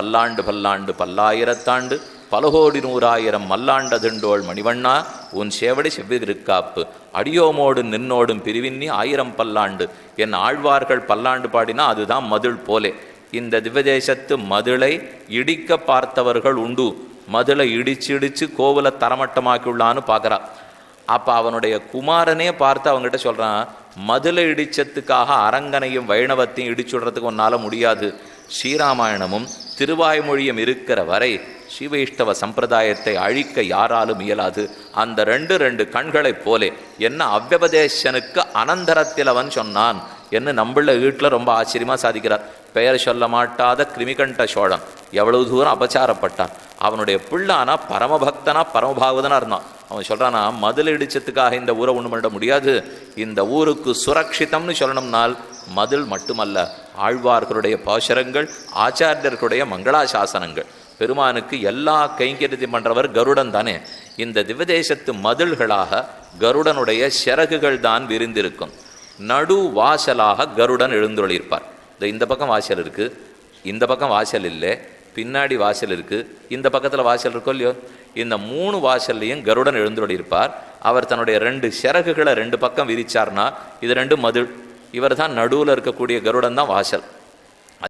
பல்லாண்டு பல்லாண்டு பல்லாயிரத்தாண்டு பலகோடி நூறாயிரம் மல்லாண்டதுண்டோள் மணிவண்ணா உன் சேவடி செவ்விருக்காப்பு அடியோமோடு நின்னோடும் பிரிவின்னி ஆயிரம் பல்லாண்டு. என் ஆழ்வார்கள் பல்லாண்டு பாடினா அதுதான் மதில் போலே. இந்த திவ்யதேசத்து மதுளை இடிக்க பார்த்தவர்கள் உண்டு. மதுளை இடிச்சு இடிச்சு கோவிலை தரமட்டமாக்கியுள்ளான்னு பார்க்குறா. அப்போ அவனுடைய குமாரனே பார்த்து அவங்ககிட்ட சொல்கிறான் மதுளை இடிச்சத்துக்காக அரங்கனையும் வைணவத்தையும் இடிச்சுடுறதுக்கு உன்னால் முடியாது. ஸ்ரீராமாயணமும் திருவாய்மொழியும் இருக்கிற வரை ஸ்ரீவைஷ்ணவ சம்பிரதாயத்தை அழிக்க யாராலும் இயலாது. அந்த ரெண்டு ரெண்டு கண்களைப் போலே என்ன அவ்வபதேசனுக்கு அனந்தரத்தில் அவன் சொன்னான் என்று நம்மள வீட்டில் ரொம்ப ஆச்சரியமாக சாதிக்கிறார். பெயர் சொல்ல மாட்டாத கிருமிகண்ட சோழன். எவ்வளவு தூரம் அபச்சாரப்பட்டான். அவனுடைய பிள்ளானா பரமபக்தனா பரமபாகவதனாக இருந்தான். அவன் சொல்கிறானா மதில் இடிச்சதுக்காக இந்த ஊரை ஒன்று பண்ண முடியாது. இந்த ஊருக்கு சுரக்ஷிதம்னு சொல்லணும்னால் மதில் மட்டுமல்ல ஆழ்வார்களுடைய பாசுரங்கள் ஆச்சாரியர்களுடைய மங்களாசாசனங்கள். பெருமானுக்கு எல்லா கைங்கரியத்தையும் பண்றவர் கருடன் தானே. இந்த திவதேசத்து மதில்களாக கருடனுடைய சிறகுகள் தான் விரிந்திருக்கும். நடு வாசலாக கருடன் எழுந்தொழியிருப்பார் இந்த இந்த பக்கம் வாசல் இருக்கு. இந்த பக்கம் வாசல் இல்லை. பின்னாடி வாசல் இருக்கு. இந்த பக்கத்தில் வாசல் இருக்கோ இல்லையோ? இந்த மூணு வாசல்லையும் கருடன் எழுந்தொழியிருப்பார் இருப்பார் அவர் தன்னுடைய ரெண்டு சிறகுகளை ரெண்டு பக்கம் விரிச்சார்னா இது ரெண்டு மதில். இவர் தான் நடுவில் இருக்கக்கூடிய கருடன் தான் வாசல்.